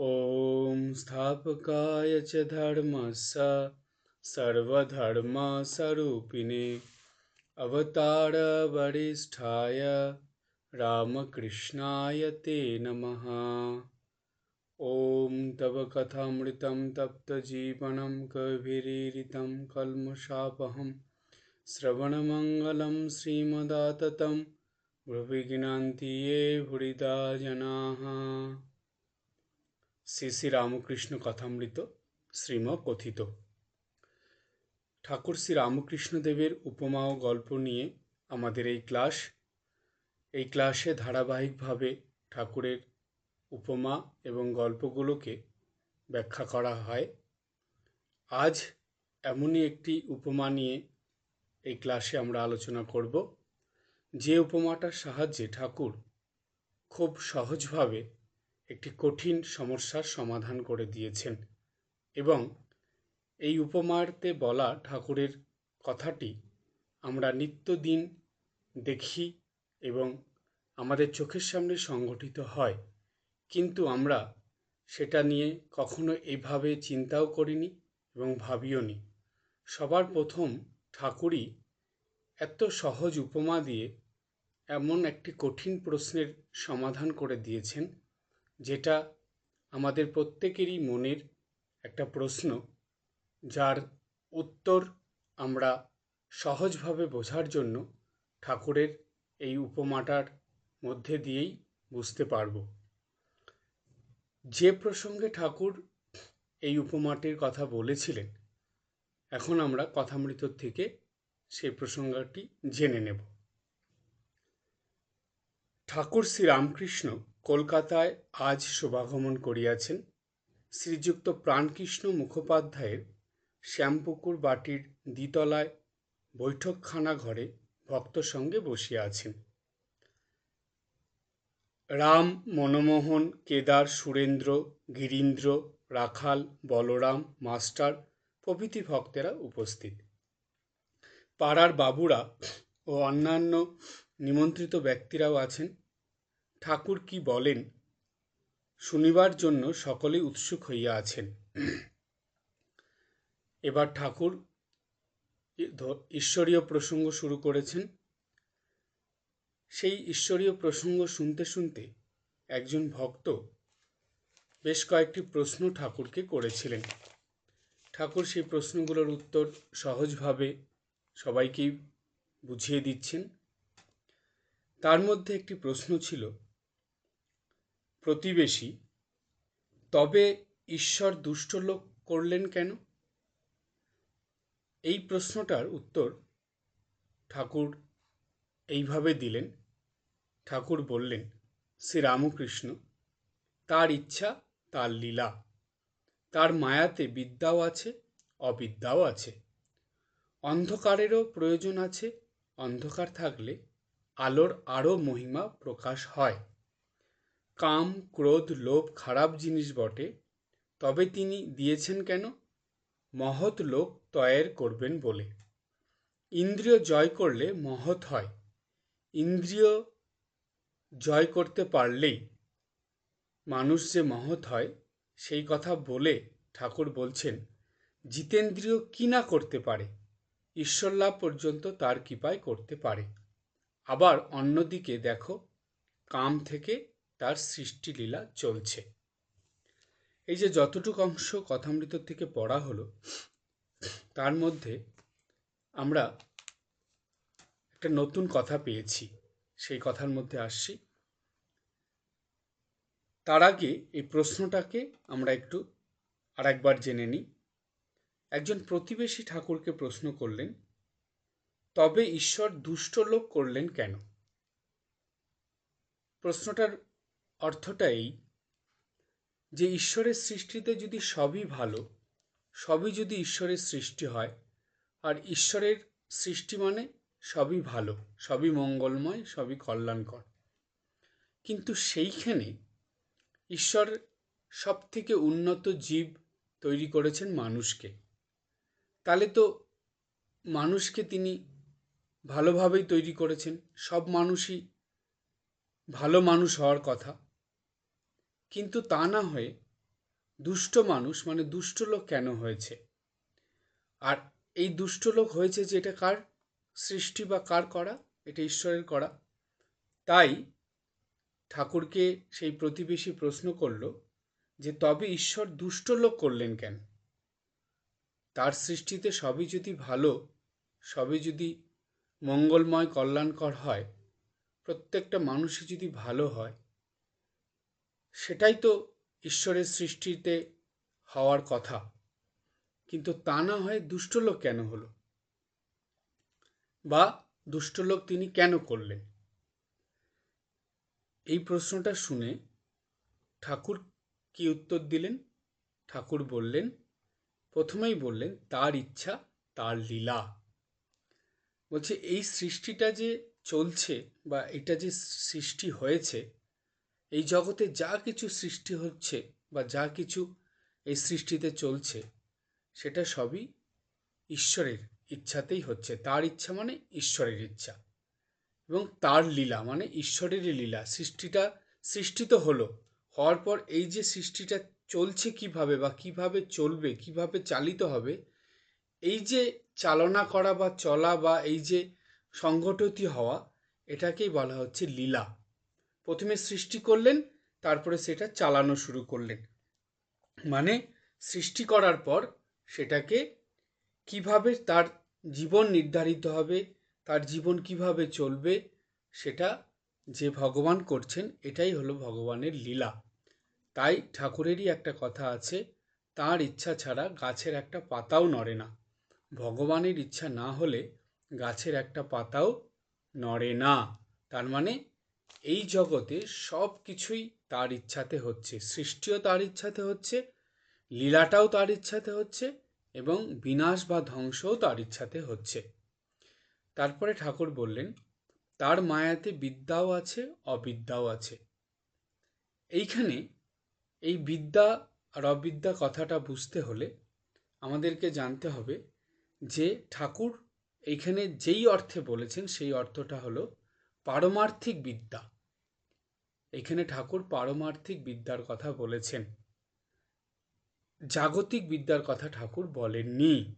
ॐ स्थापकाय च धर्मस्य सर्वधर्मस्वरूपिणे अवतारवरिष्ठाय रामकृष्णाय ते नमः। ॐ तव कथामृतं तप्तजीवनं कविरीरितं कल्मषापहं श्रवणमङ्गलं श्रीमदाततं ब्रविज्ञान्ति ये भुरिदा जनाः। শ্রী শ্রী রামকৃষ্ণ কথামৃত শ্রীম কথিত ঠাকুর শ্রী রামকৃষ্ণদেবের উপমা ও গল্প নিয়ে আমাদের এই ক্লাস। এই ক্লাসে ধারাবাহিকভাবে ঠাকুরের উপমা এবং গল্পগুলোকে ব্যাখ্যা করা হয়। আজ এমনই একটি উপমা নিয়ে এই ক্লাসে আমরা আলোচনা করব। যে উপমাটার সাহায্যে ঠাকুর খুব সহজভাবে একটি কঠিন সমস্যার সমাধান করে দিয়েছেন এবং এই উপমাতে বলা ঠাকুরের কথাটি আমরা নিত্যদিন দেখি এবং আমাদের চোখের সামনে সংগঠিত হয়। কিন্তু আমরা সেটা নিয়ে কখনো এইভাবে চিন্তাও করিনি এবং ভাবিও নি। সবার প্রথম ঠাকুরই এত সহজ উপমা দিয়ে এমন একটি কঠিন প্রশ্নের সমাধান করে দিয়েছেন যেটা আমাদের প্রত্যেকেরই মনের একটা প্রশ্ন, যার উত্তর আমরা সহজভাবে বোঝার জন্য ঠাকুরের এই উপমাটার মধ্যে দিয়েই বুঝতে পারব। যে প্রসঙ্গে ঠাকুর এই উপমাটির কথা বলেছিলেন, এখন আমরা কথামৃত থেকে সেই প্রসঙ্গটি জেনে নেব। ঠাকুর শ্রীরামকৃষ্ণ কলকাতায় আজ শোভাগমন করিয়াছেন শ্রীযুক্ত প্রাণকৃষ্ণ মুখোপাধ্যায়ের শ্যামপুকুর বাটির দ্বিতলায় বৈঠকখানা ঘরে ভক্ত সঙ্গে বসিয়া আছেন। রাম মনমোহন, কেদার সুরেন্দ্র, গিরীন্দ্র, রাখাল, বলরাম, মাস্টার প্রভৃতি ভক্তেরা উপস্থিত। পাড়ার বাবুরা ও অন্যান্য নিমন্ত্রিত ব্যক্তিরাও আছেন। ঠাকুর কি বলেন? শুনিবার জন্য সকলেই উৎসুক হইয়া আছেন। এবার ঠাকুর ঈশ্বরীয় প্রসঙ্গ শুরু করেছেন। সেই ঈশ্বরীয় প্রসঙ্গ শুনতে শুনতে একজন ভক্ত বেশ কয়েকটি প্রশ্ন ঠাকুরকে করেছিলেন। ঠাকুর সেই প্রশ্নগুলোর উত্তর সহজভাবে সবাইকেই বুঝিয়ে দিচ্ছেন। তার মধ্যে একটি প্রশ্ন ছিল প্রতিবেশী, তবে ঈশ্বর দুষ্ট লোক করলেন কেন? এই প্রশ্নটার উত্তর ঠাকুর এইভাবে দিলেন। ঠাকুর বললেন শ্রী রামকৃষ্ণ তার ইচ্ছা, তার লীলা। তার মায়াতে বিদ্যাও আছে, অবিদ্যাও আছে। অন্ধকারেরও প্রয়োজন আছে, অন্ধকার থাকলে আলোর আরও মহিমা প্রকাশ হয়। কাম, ক্রোধ, লোভ, খারাপ জিনিস বটে, তবে তিনি দিয়েছেন কেন? মহৎ লোক তয়ের করবেন বলে। ইন্দ্রিয় জয় করলে মহৎ হয়। ইন্দ্রিয় জয় করতে পারলেই মানুষ যে মহৎ হয়, সেই কথা বলে ঠাকুর বলছেন, জিতেন্দ্রিয় কি না করতে পারে? ঈশ্বর লাভ পর্যন্ত তার কৃপায় করতে পারে। আবার অন্যদিকে দেখো, কাম থেকে তার সৃষ্টিলীলা চলছে। এই যে যতটুকু অংশ কথামৃত থেকে পড়া হলো, তার মধ্যে আমরা একটা নতুন কথা পেয়েছি। সেই কথার মধ্যে আসছি। তার আগে এই প্রশ্নটাকে আমরা একটু আরেকবার জেনে নিই। একজন প্রতিবেশী ঠাকুরকে প্রশ্ন করলেন, তবে ঈশ্বর দুষ্ট লোক করলেন কেন? প্রশ্নটার অর্থটা এই যে ঈশ্বরের সৃষ্টিতে যদি সবই ভালো, সবই যদি ঈশ্বরের সৃষ্টি হয়, আর ঈশ্বরের সৃষ্টি মানে সবই ভালো, সবই মঙ্গলময়, সবই কল্যাণকর। কিন্তু সেইখানে ঈশ্বর সব থেকে উন্নত জীব তৈরি করেছেন মানুষকে। তাহলে তো মানুষকে তিনি ভালোভাবেই তৈরি করেছেন, সব মানুষই ভালো মানুষ হওয়ার কথা। কিন্তু তা না হয়ে দুষ্ট মানুষ মানে দুষ্ট লোক কেন হয়েছে? আর এই দুষ্ট লোক হয়েছে যে এটা কার সৃষ্টি বা কার করা? এটা ঈশ্বরের করা। তাই ঠাকুরকে সেই প্রতিবেশী প্রশ্ন করল যে, তবে ঈশ্বর দুষ্ট লোক করলেন কেন? তার সৃষ্টিতে সবই যদি ভালো, সবই যদি মঙ্গলময়, কল্যাণকর হয়, প্রত্যেকটা মানুষই যদি ভালো হয় সেটাই তো ঈশ্বরের সৃষ্টিতে হওয়ার কথা। কিন্তু তা না হয় দুষ্ট লোক কেন হলো? বা দুষ্টলোক তিনি কেন করলেন? এই প্রশ্নটা শুনে ঠাকুর কি উত্তর দিলেন? ঠাকুর বললেন, প্রথমেই বললেন, তার ইচ্ছা, তার লীলা। বলছে, এই সৃষ্টিটা যে চলছে বা এটা যে সৃষ্টি হয়েছে এই জগতে যা কিছু সৃষ্টি হচ্ছে বা যা কিছু এই সৃষ্টিতে চলছে, সেটা সবই ঈশ্বরের ইচ্ছাতেই হচ্ছে। তার ইচ্ছা মানে ঈশ্বরের ইচ্ছা। এবং তার লীলা মানে ঈশ্বরেরই লীলা। সৃষ্টিটা সৃষ্টি তো হলো, হওয়ার পর এই যে সৃষ্টিটা চলছে কীভাবে বা কীভাবে চলবে, কীভাবে চালিত হবে, এই যে চালনা করা বা চলা বা এই যে সংগঠিত হওয়া, এটাকেই বলা হচ্ছে লীলা। প্রথমে সৃষ্টি করলেন, তারপরে সেটা চালানো শুরু করলেন। মানে সৃষ্টি করার পর সেটাকে কীভাবে তার জীবন নির্ধারিত হবে, তার জীবন কীভাবে চলবে, সেটা যে ভগবান করছেন, এটাই হলো ভগবানের লীলা। তাই ঠাকুরেরই একটা কথা আছে, তার ইচ্ছা ছাড়া গাছের একটা পাতাও নড়ে না। ভগবানের ইচ্ছা না হলে গাছের একটা পাতাও নড়ে না। তার মানে এই জগতে সব কিছুই তার ইচ্ছাতে হচ্ছে। সৃষ্টিও তার ইচ্ছাতে হচ্ছে, লীলাটাও তার ইচ্ছাতে হচ্ছে এবং বিনাশ বা ধ্বংসও তার ইচ্ছাতে হচ্ছে। তারপরে ঠাকুর বললেন, তার মায়াতে বিদ্যাও আছে, অবিদ্যাও আছে। এইখানে এই বিদ্যা আর অবিদ্যা কথাটা বুঝতে হলে আমাদেরকে জানতে হবে যে ঠাকুর এইখানে যেই অর্থে বলেছেন সেই অর্থটা হলো পারমার্থিক বিদ্যা। এখানে ঠাকুর পারমার্থিক বিদ্যার কথা বলেছেন। জাগতিক বিদ্যার কথা ঠাকুর বলেননি।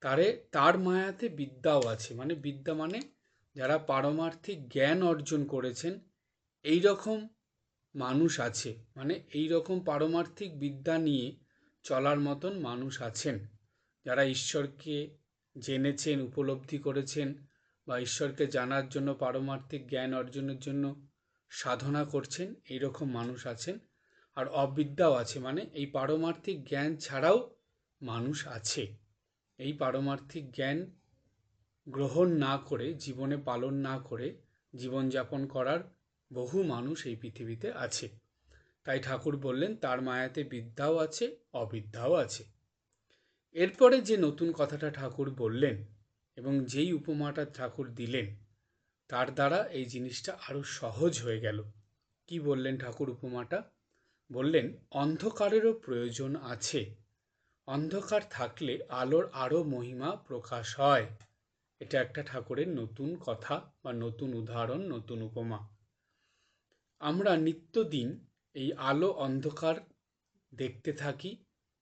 তারে, তার মায়াতে বিদ্যাও আছে। মানে বিদ্যা মানে যারা পারমার্থিক জ্ঞান অর্জন করেছেন এই রকম মানুষ আছে। মানে এই রকম পারমার্থিক বিদ্যা নিয়ে চলার মতন মানুষ আছেন। যারা ঈশ্বরকে জেনেছেন, উপলব্ধি করেছেন বা ঈশ্বরকে জানার জন্য, পারমার্থিক জ্ঞান অর্জনের জন্য সাধনা করছেন এই রকম মানুষ আছেন। আর অবিদ্যাও আছে মানে এই পারমার্থিক জ্ঞান ছাড়াও মানুষ আছে। এই পারমার্থিক জ্ঞান গ্রহণ না করে, জীবনে পালন না করে, জীবনযাপন করার বহু মানুষ এই পৃথিবীতে আছে। তাই ঠাকুর বললেন, তার মায়াতে বিদ্যাও আছে, অবিদ্যাও আছে। এরপরে যে নতুন কথাটা ঠাকুর বললেন এবং যেই উপমাটা ঠাকুর দিলেন, তার দ্বারা এই জিনিসটা আরও সহজ হয়ে গেল। কি বললেন ঠাকুর উপমাটা? বললেন, অন্ধকারেরও প্রয়োজন আছে। অন্ধকার থাকলে আলোর আরও মহিমা প্রকাশ হয়। এটা একটা ঠাকুরের নতুন কথা বা নতুন উদাহরণ, নতুন উপমা। আমরা নিত্যদিন এই আলো অন্ধকার দেখতে থাকি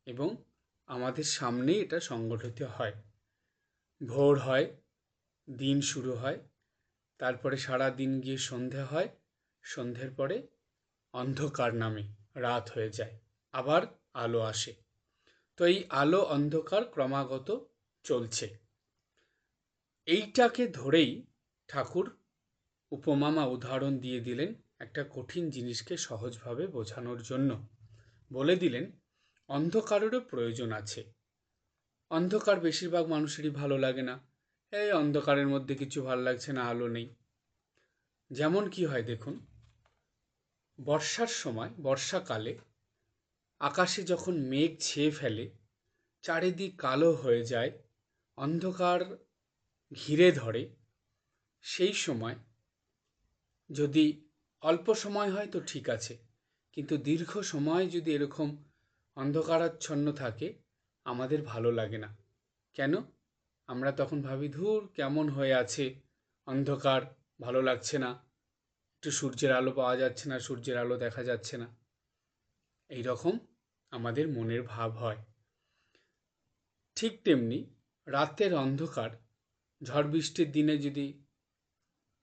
এবং আমাদের সামনেই এটা সংগঠিত হয়। ভোর হয়, দিন শুরু হয়, তারপরে সারা দিন গিয়ে সন্ধে হয়, সন্ধ্যের পরে অন্ধকার নামে রাত হয়ে যায়, আবার আলো আসে। তো এই আলো অন্ধকার ক্রমাগত চলছে। এইটাকে ধরেই ঠাকুর উপমামা উদাহরণ দিয়ে দিলেন একটা কঠিন জিনিসকে সহজভাবে বোঝানোর জন্য। বলে দিলেন, অন্ধকারেরও প্রয়োজন আছে। অন্ধকার বেশিরভাগ মানুষেরই ভালো লাগে না। এই অন্ধকারের মধ্যে কিছু ভালো লাগছে না, আলো নেই। যেমন কি হয় দেখুন, বর্ষার সময়, বর্ষাকালে আকাশে যখন মেঘ ছেয়ে ফেলে, চারিদিক কালো হয়ে যায়, অন্ধকার ঘিরে ধরে, সেই সময় যদি অল্প সময় হয় তো ঠিক আছে, কিন্তু দীর্ঘ সময় যদি এরকম অন্ধকারাচ্ছন্ন থাকে আমাদের ভালো লাগে না। কেন? আমরা তখন ভাবি, ধুর, কেমন হয়ে আছে? অন্ধকার, ভালো লাগছে না। একটু সূর্যের আলো পাওয়া যাচ্ছে না, সূর্যের আলো দেখা যাচ্ছে না। এই রকম আমাদের মনের ভাব হয়। ঠিক তেমনি রাতের অন্ধকার, ঝড় বৃষ্টির দিনে যদি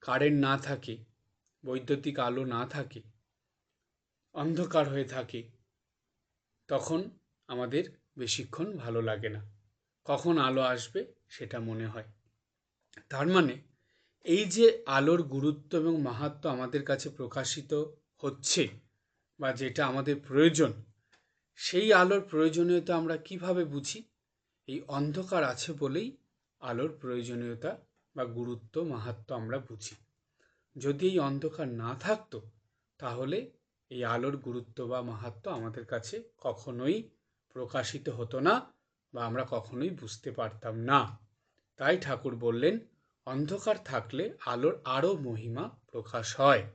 কারেন্ট না থাকে, বৈদ্যুতিক আলো না থাকে, অন্ধকার হয়ে থাকে, তখন আমাদের বেশিক্ষণ ভালো লাগে না। কখন আলো আসবে সেটা মনে হয়। তার মানে এই যে আলোর গুরুত্ব এবং মাহাত্ম আমাদের কাছে প্রকাশিত হচ্ছে বা যেটা আমাদের প্রয়োজন, সেই আলোর প্রয়োজনীয়তা আমরা কীভাবে বুঝি? এই অন্ধকার আছে বলেই আলোর প্রয়োজনীয়তা বা গুরুত্ব মাহাত্ম আমরা বুঝি। যদি এই অন্ধকার না থাকতো, তাহলে এই আলোর গুরুত্ব বা মাহাত্ম আমাদের কাছে কখনোই প্রকাশিত হতো না বা আমরা কখনোই বুঝতে পারতাম না। তাই ঠাকুর বললেন, অন্ধকার থাকলে আলোর আরও মহিমা প্রকাশ হয়।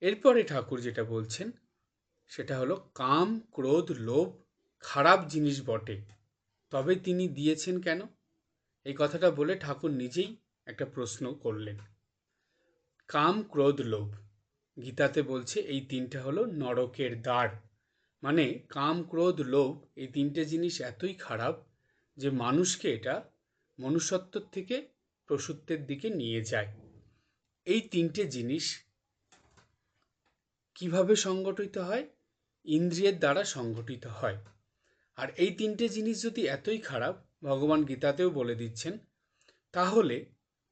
এরপরে ঠাকুর যেটা বলছেন, সেটা হলো, কাম, ক্রোধ, লোভ, খারাপ জিনিস বটে। তবে তিনি দিয়েছেন কেন? এই কথাটা বলে ঠাকুর নিজেই একটা প্রশ্ন করলেন। কাম, ক্রোধ, লোভ। গীতাতে বলছে, এই তিনটা হলো নরকের দ্বার। মানে কাম, ক্রোধ, লোভ, এই তিনটে জিনিস এতই খারাপ যে মানুষকে এটা মনুষ্যত্ব থেকে প্রসূত্বের দিকে নিয়ে যায়। এই তিনটে জিনিস কীভাবে সংগঠিত হয়? ইন্দ্রিয়ের দ্বারা সংগঠিত হয়। আর এই তিনটে জিনিস যদি এতই খারাপ, ভগবান গীতাতেও বলে দিচ্ছেন, তাহলে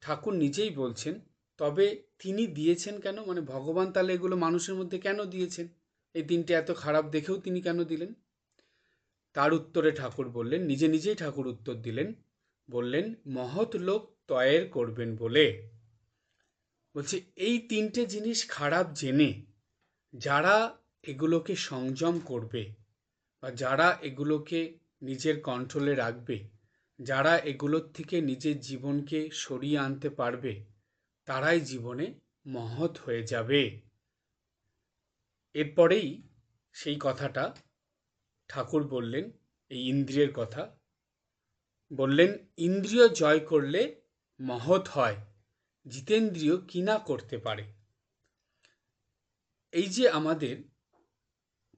ঠাকুর নিজেই বলছেন, তবে তিনি দিয়েছেন কেন? মানে ভগবান তাহলে এগুলো মানুষের মধ্যে কেন দিয়েছেন? এই তিনটে এত খারাপ দেখেও তিনি কেন দিলেন? তার উত্তরে ঠাকুর বললেন, নিজে নিজেই ঠাকুর উত্তর দিলেন। বললেন, মহৎ লোক তয়ের করবেন বলে। বলছে, এই তিনটে জিনিস খারাপ জেনে যারা এগুলোকে সংযম করবে বা যারা এগুলোকে নিজের কন্ট্রোলে রাখবে, যারা এগুলোর থেকে নিজের জীবনকে সরিয়ে আনতে পারবে, তারাই জীবনে মহৎ হয়ে যাবে। এরপরেই সেই কথাটা ঠাকুর বললেন, এই ইন্দ্রিয়ের কথা। বললেন, ইন্দ্রিয় জয় করলে মহৎ হয়, জিতেন্দ্রিয় কি না করতে পারে? এই যে আমাদের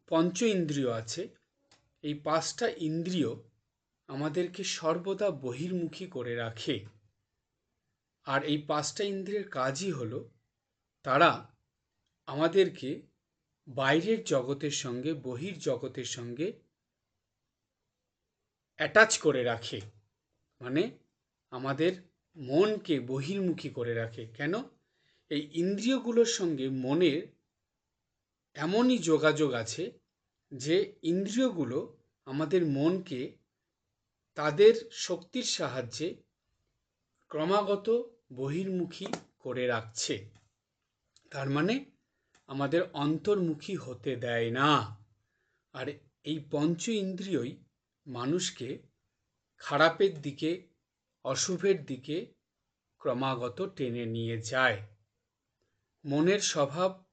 পঞ্চ ইন্দ্রিয় আছে, এই পাঁচটা ইন্দ্রিয় আমাদেরকে সর্বদা বহির্মুখী করে রাখে। আর এই পাঁচটা ইন্দ্রিয়ের কাজই হলো তারা আমাদেরকে বাইরের জগতের সঙ্গে, বহির জগতের সঙ্গে অ্যাটাচ করে রাখে। মানে আমাদের মনকে বহির্মুখী করে রাখে। কেন? এই ইন্দ্রিয়গুলোর সঙ্গে মনের এমনই যোগাযোগ আছে যে ইন্দ্রিয়গুলো আমাদের মনকে তাদের শক্তির সাহায্যে ক্রমাগত বহির্মুখী করে রাখছে। তার মানে আমাদের অন্তর্মুখী হতে দেয় না। আর এই পঞ্চ ইন্দ্রিয়ই মানুষকে খারাপের দিকে, অশুভের দিকে ক্রমাগত টেনে নিয়ে যায়। মনের স্বভাব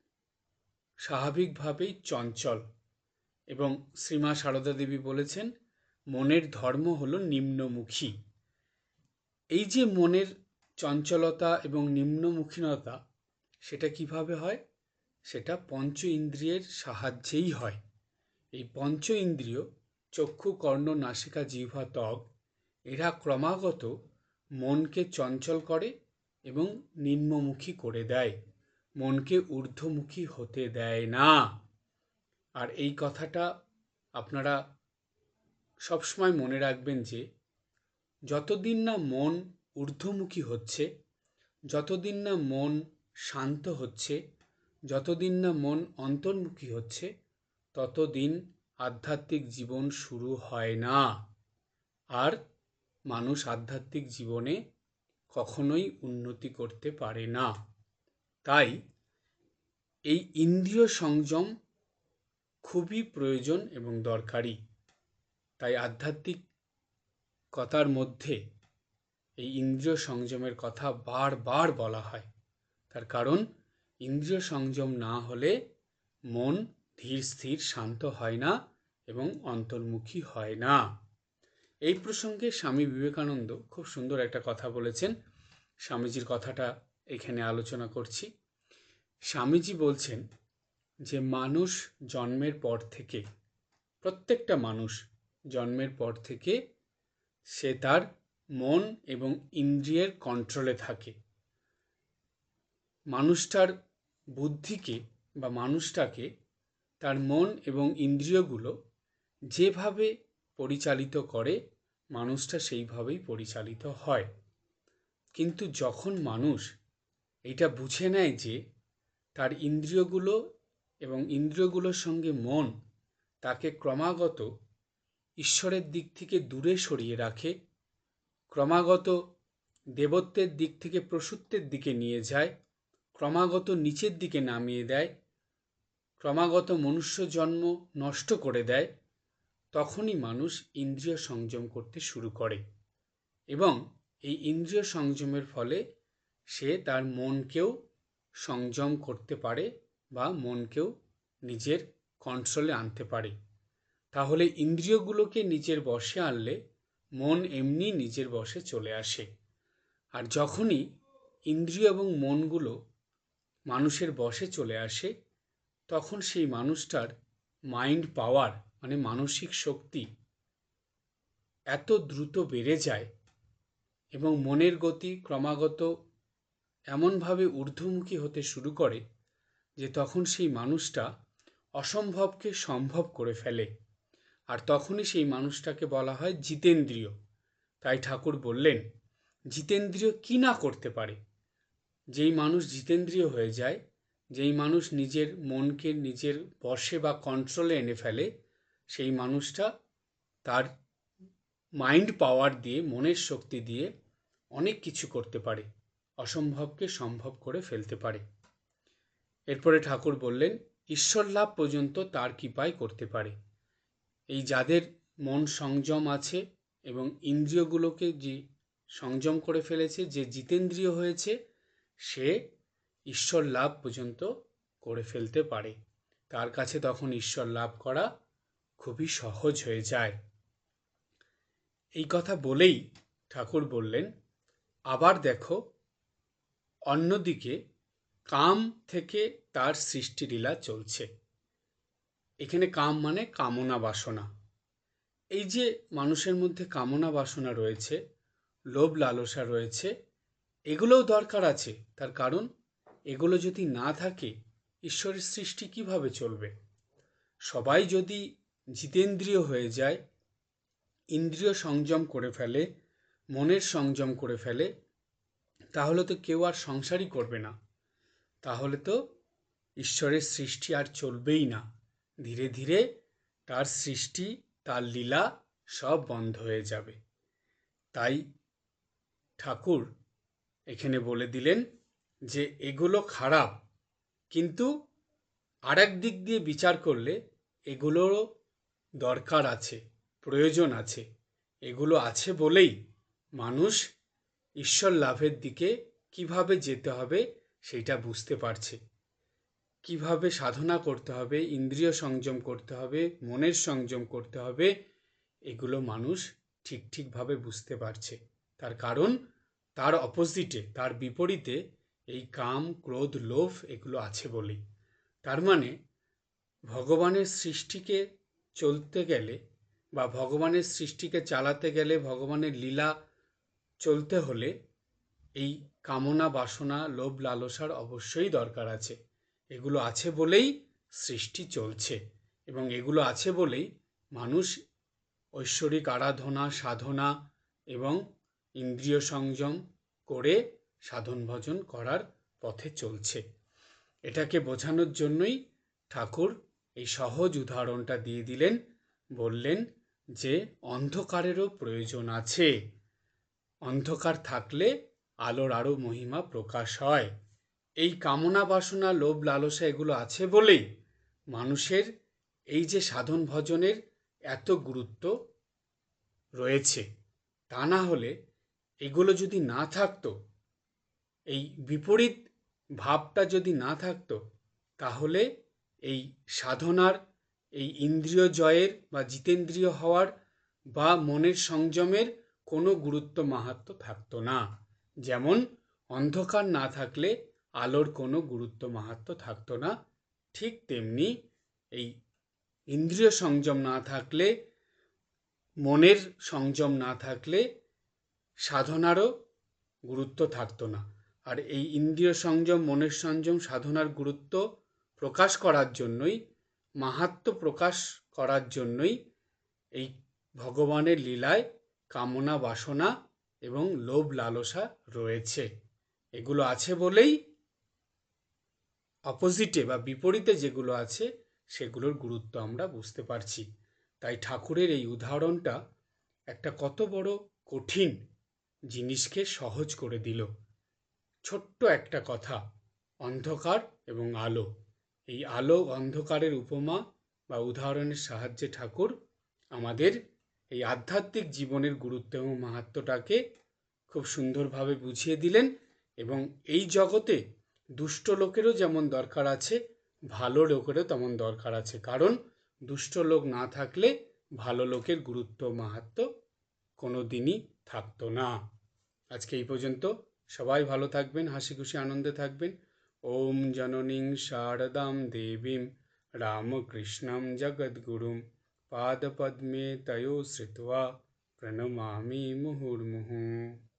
স্বাভাবিকভাবেই চঞ্চল এবং শ্রীমা সারদা দেবী বলেছেন, মনের ধর্ম হলো নিম্নমুখী। এই যে মনের চঞ্চলতা এবং নিম্নমুখীনতা, সেটা কীভাবে হয়? সেটা পঞ্চ ইন্দ্রিয়ের সাহায্যেই হয়। এই পঞ্চ ইন্দ্রিয় চক্ষু, কর্ণ, নাসিকা, জিহ্বা, ত্বক, এরা ক্রমাগত মনকে চঞ্চল করে এবং নিম্নমুখী করে দেয়। মনকে ঊর্ধ্বমুখী হতে দেয় না। আর এই কথাটা আপনারা সবসময় মনে রাখবেন যে, যতদিন না মন ঊর্ধ্বমুখী হচ্ছে, যতদিন না মন শান্ত হচ্ছে যতদিন না মন অন্তর্মুখী হচ্ছে, ততদিন আধ্যাত্মিক জীবন শুরু হয় না। আর মানুষ আধ্যাত্মিক জীবনে কখনোই উন্নতি করতে পারে না। তাই এই ইন্দ্রিয় সংযম খুবই প্রয়োজন এবং দরকারি। তাই আধ্যাত্মিক কথার মধ্যে এই ইন্দ্রিয় সংযমের কথা বারবার বলা হয়। তার কারণ ইন্দ্রিয় সংযম না হলে মন ধীর স্থির, শান্ত হয় না এবং অন্তর্মুখী হয় না। এই প্রসঙ্গে স্বামী বিবেকানন্দ খুব সুন্দর একটা কথা বলেছেন। স্বামীজির কথাটা এখানে আলোচনা করছি। স্বামীজি বলছেন যে, মানুষ জন্মের পর থেকে, প্রত্যেকটা মানুষ জন্মের পর থেকে সে তার মন এবং ইন্দ্রিয়ের কন্ট্রোলে থাকে। মানুষটার বুদ্ধিকে বা মানুষটাকে তার মন এবং ইন্দ্রিয়গুলো যেভাবে পরিচালিত করে, মানুষটা সেইভাবেই পরিচালিত হয়। কিন্তু যখন মানুষ এটা বুঝে নেয় যে তার ইন্দ্রিয়গুলো এবং ইন্দ্রিয়গুলোর সঙ্গে মন তাকে ক্রমাগত ঈশ্বরের দিক থেকে দূরে সরিয়ে রাখে, ক্রমাগত দেবত্বের দিক থেকে প্রসূত্বের দিকে নিয়ে যায় ক্রমাগত নিচের দিকে নামিয়ে দেয়, ক্রমাগত মনুষ্য জন্ম নষ্ট করে দেয়, তখনই মানুষ ইন্দ্রিয় সংযম করতে শুরু করে। এবং এই ইন্দ্রিয় সংযমের ফলে সে তার মনকেও সংযম করতে পারে বা মনকেও নিজের কন্ট্রোলে আনতে পারে। তাহলে ইন্দ্রিয়গুলোকে নিজের বশে আনলে মন এমনি নিজের বশে চলে আসে। আর যখনই ইন্দ্রিয় এবং মনগুলো মানুষের বশে চলে আসে, তখন সেই মানুষটার মাইন্ড পাওয়ার মানে মানসিক শক্তি এত দ্রুত বেড়ে যায় এবং মনের গতি ক্রমাগত এমনভাবে ঊর্ধ্বমুখী হতে শুরু করে যে তখন সেই মানুষটা অসম্ভবকে সম্ভব করে ফেলে। আর তখনই সেই মানুষটাকে বলা হয় জিতেন্দ্রীয়। তাই ঠাকুর বললেন, জিতেন্দ্রীয় কি না করতে পারে? যেই মানুষ জিতেন্দ্রীয় হয়ে যায়, যেই মানুষ নিজের মনকে নিজের বশে বা কন্ট্রোলে এনে ফেলে, সেই মানুষটা তার মাইন্ড পাওয়ার দিয়ে, মনের শক্তি দিয়ে অনেক কিছু করতে পারে, অসম্ভবকে সম্ভব করে ফেলতে পারে। এরপরে ঠাকুর বললেন, ঈশ্বর লাভ পর্যন্ত তার কৃপায় করতে পারে। এই যাদের মন সংযম আছে এবং ইন্দ্রিয়গুলোকে যে সংযম করে ফেলেছে, যে জিতেন্দ্রিয় হয়েছে সে ঈশ্বর লাভ পর্যন্ত করে ফেলতে পারে। তার কাছে তখন ঈশ্বর লাভ করা খুবই সহজ হয়ে যায়। এই কথা বলেই ঠাকুর বললেন, আবার দেখো, অন্যদিকে কাম থেকে তার সৃষ্টিলীলা চলছে। এখানে কাম মানে কামনা বাসনা। এই যে মানুষের মধ্যে কামনা বাসনা রয়েছে, লোভ লালসা রয়েছে এগুলোও দরকার আছে। তার কারণ, এগুলো যদি না থাকে, ঈশ্বরের সৃষ্টি কীভাবে চলবে? সবাই যদি জিতেন্দ্রীয় হয়ে যায়, ইন্দ্রিয় সংযম করে ফেলে, মনের সংযম করে ফেলে, তাহলে তো কেউ আর সংসারই করবে না। তাহলে তো ঈশ্বরের সৃষ্টি আর চলবেই না। ধীরে ধীরে তার সৃষ্টি, তার লীলা সব বন্ধ হয়ে যাবে। তাই ঠাকুর এখানে বলে দিলেন যে এগুলো খারাপ, কিন্তু আরেক দিক দিয়ে বিচার করলে এগুলোরও দরকার আছে, প্রয়োজন আছে। এগুলো আছে বলেই মানুষ ঈশ্বর লাভের দিকে কীভাবে যেতে হবে সেটা বুঝতে পারছে। কীভাবে সাধনা করতে হবে, ইন্দ্রিয় সংযম করতে হবে, মনের সংযম করতে হবে, এগুলো মানুষ ঠিক ঠিকভাবে বুঝতে পারছে। তার কারণ তার অপোজিটে তার বিপরীতে এই কাম, ক্রোধ, লোভ এগুলো আছে বলেই। তার মানে ভগবানের সৃষ্টিকে চলতে গেলে বা ভগবানের সৃষ্টিকে চালাতে গেলে, ভগবানের লীলা চলতে হলে এই কামনা, বাসনা, লোভ, লালসার অবশ্যই দরকার আছে। এগুলো আছে বলেই সৃষ্টি চলছে এবং এগুলো আছে বলেই মানুষ ঐশ্বরিক আরাধনা, সাধনা এবং ইন্দ্রিয় সংযম করে সাধন ভজন করার পথে চলছে। এটাকে বোঝানোর জন্যই ঠাকুর এই সহজ উদাহরণটা দিয়ে দিলেন, বললেন যে অন্ধকারেরও প্রয়োজন আছে। অন্ধকার থাকলে আলোর আরও মহিমা প্রকাশ হয়। এই কামনা বাসনা, লোভ, লালসা এগুলো আছে বলেই মানুষের এই যে সাধন ভজনের এত গুরুত্ব রয়েছে। তা না হলে এগুলো যদি না থাকতো, এই বিপরীত ভাবটা যদি না থাকতো, তাহলে এই সাধনার, এই ইন্দ্রিয় জয়ের বা জিতেন্দ্রিয় হওয়ার বা মনের সংযমের কোনো গুরুত্ব মাহাত্ম থাকতো না। যেমন, অন্ধকার না থাকলে আলোর কোনো গুরুত্ব মাহাত্ম থাকতো না। ঠিক তেমনি এই ইন্দ্রিয় সংযম না থাকলে, মনের সংযম না থাকলে সাধনারও গুরুত্ব থাকতো না। আর এই ইন্দ্রিয় সংযম, মনের সংযম সাধনার গুরুত্ব প্রকাশ করার জন্যই, মাহাত্ম প্রকাশ করার জন্যই এই ভগবানের লীলায় কামনা, বাসনা এবং লোভ, লালসা রয়েছে। এগুলো আছে বলেই অপোজিটে বা বিপরীতে যেগুলো আছে, সেগুলোর গুরুত্ব আমরা বুঝতে পারছি। তাই ঠাকুরের এই উদাহরণটা একটা কত বড় কঠিন জিনিসকে সহজ করে দিল। ছোট্ট একটা কথা, অন্ধকার এবং আলো। এই আলো, অন্ধকারের উপমা বা উদাহরণের সাহায্যে ঠাকুর আমাদের এই আধ্যাত্মিক জীবনের গুরুত্ব এবং মাহাত্মটাকে খুব সুন্দরভাবে বুঝিয়ে দিলেন এবং এই জগতে দুষ্ট লোকেরও যেমন দরকার আছে, ভালো লোকেরও তেমন দরকার আছে। কারণ দুষ্ট লোক না থাকলে ভালো লোকের গুরুত্ব, মাহাত্ম কোনো দিনই থাকতো না। আজকে এই পর্যন্ত। সবাই ভালো থাকবেন, হাসি খুশি আনন্দে থাকবেন। ওম জননীং শারদাম দেবীম রামকৃষ্ণম জগদ্গুরুম পাদপদ্মে তয়ো শ্রিত্বা প্রণমামি মুহুর্মুহুঃ।